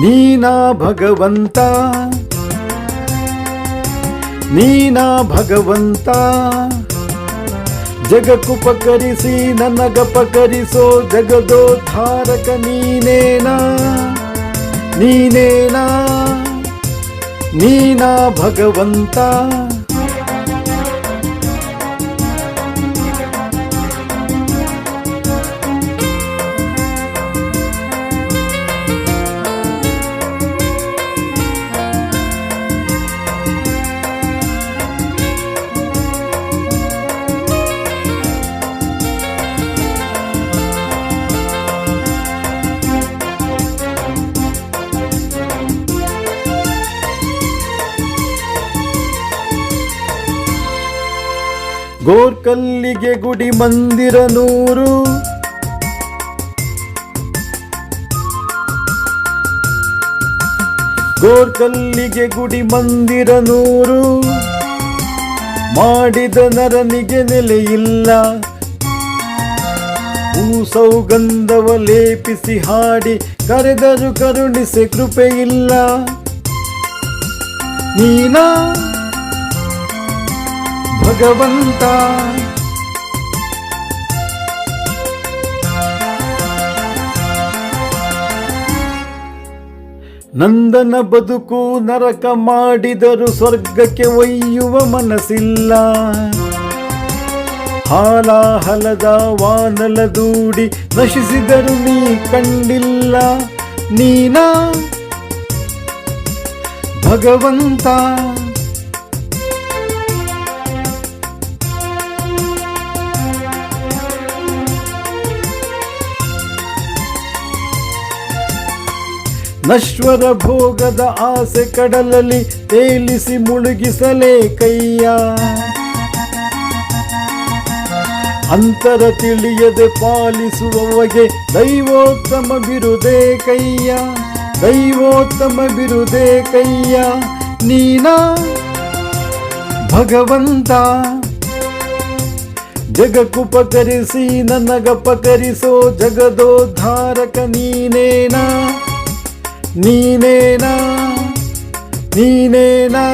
ನೀನಾ ಭಗವಂತ. ನೀನಾ ಭಗವಂತ. ಜಗಕ್ಕುಪಕರಿಸಿ ನನಗಪಕರಿಸೋ ಜಗದೋದ್ಧಾರಕ ನೀನೇನಾ? ನೀನೇನಾ? ನೀನಾ ಭಗವಂತ. ಗೋರ್ಕಲ್ಲಿಗೆ ಗುಡಿ ಮಂದಿರ ನೂರು. ಗೋರ್ಕಲ್ಲಿಗೆ ಗುಡಿ ಮಂದಿರ ನೂರು. ಮಾಡಿದ ನರನಿಗೆ ನೆಲೆಯಿಲ್ಲ ಹೂ ಸೌಗಂಧವ ಲೇಪಿಸಿ ಹಾಡಿ ಕರೆದರು ಕರುಣಿಸಿ ಕೃಪೆಯಿಲ್ಲ ನೀನಾ ಭಗವಂತ. ನಂದನ ಬದುಕು ನರಕ ಮಾಡಿದರು ಸ್ವರ್ಗಕ್ಕೆ ಒಯ್ಯುವ ಮನಸ್ಸಿಲ್ಲ. ಹಾಲಾಹಲದ ವಾನಲ ದೂಡಿ ನಶಿಸಿದರು ನೀ ಕಂಡಿಲ್ಲ. ನೀನಾ? ಭಗವಂತ. ನಶ್ವರ ಭೋಗದ ಆಸೆ ಕಡಲಲ್ಲಿ ತೇಲಿಸಿ ಮುಳುಗಿಸಲೇ ಕೈಯ. ಅಂತರ ತಿಳಿಯದೆ ಪಾಲಿಸುವವಗೆ ದೈವೋತ್ತಮ ಬಿರುದೇ ಕೈಯ. ದೈವೋತ್ತಮ ಬಿರುದೇ ಕೈಯ. ನೀನಾ ಭಗವಂತ. ಜಗಕ್ಕುಪಕರಿಸಿ ನನಗಪಕರಿಸೋ ಜಗದೋದ್ಧಾರಕ ನೀನೇನಾ? నీనేనా నీనేనా.